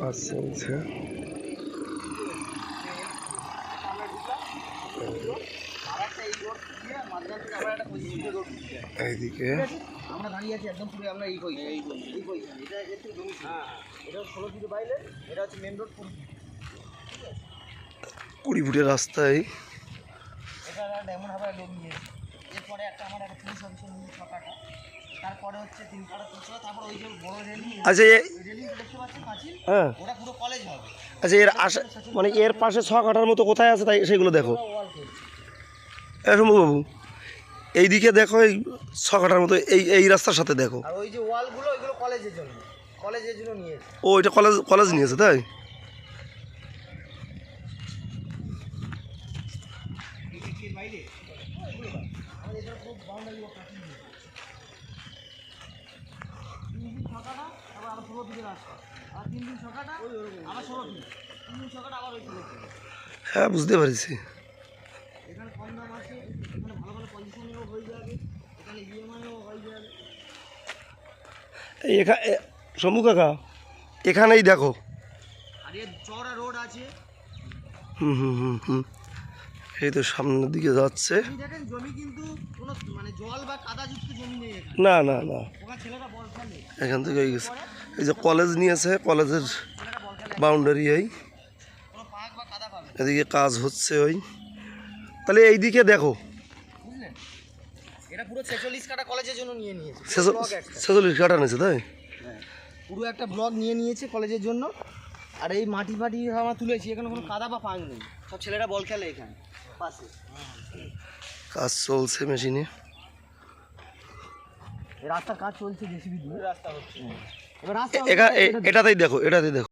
কাজ চলছে এইদিকে আমরা দাঁড়িয়ে আছি একদম পুরো আমরা এই কই এই এই কই এটা একটু জমি হ্যাঁ এটা ষোলো ফিট বাইরে এটা হচ্ছে মেন রোড কুড়ি ফুটের রাস্তায়। এটা এমন ভাবে লোক নিয়েছে এরপরে একটা আমার একটা পুলিশ অফিসার নিয়ে ছকাটা তারপরে হচ্ছে তিন কাটা তুলছে তারপর ওই যে বড় রেলিং আচ্ছা রেলিং দেখতে পাচ্ছেন পাঁচিল? হ্যাঁ। ওটা পুরো কলেজ হবে। আচ্ছা এর আশা মানে এর পাশে ছ কাটার মতো কোথায় আছে তাই সেগুলো দেখো। বাবু এইদিকে দেখো এই ছ কাটার মতো এই এই রাস্তার সাথে দেখো। আর ওই যে ওয়ালগুলো ওইগুলো কলেজের জন্য। কলেজের জন্য নিয়েছে ও এটা কলেজ কলেজ নিয়েছে তাই? বাইরে। যাবে এই এখা এ- শম্ভু কাকা এখানেই দেখো। আর চড়া রোড আছে। হুম হুম হুম হুম। এই তো সামনের দিকে যাচ্ছে। মানে না না না। এখান থেকে গেছে এই যে কলেজ নিয়েছে কলেজের বাউন্ডারি এই। এদিকে কাজ হচ্ছে ওই। তাহলে এইদিকে দেখো। এটা পুরো ছেচল্লিশ কাটা কলেজের জন্য নিয়ে নিয়েছে। তাই? পুরো একটা ব্লক নিয়ে নিয়েছে কলেজের জন্য। আর এই মাটি ফাটি আমরা তুলেছি এখানে কোনো কাদা বা পাং নেই। সব ছেলেরা বল খেলে এখানে। কাজ চলছে মেশিনে। রাস্তা কাজ চলছে বেশি রাস্তা হচ্ছে। এটাতেই দেখো এটাতেই দেখো।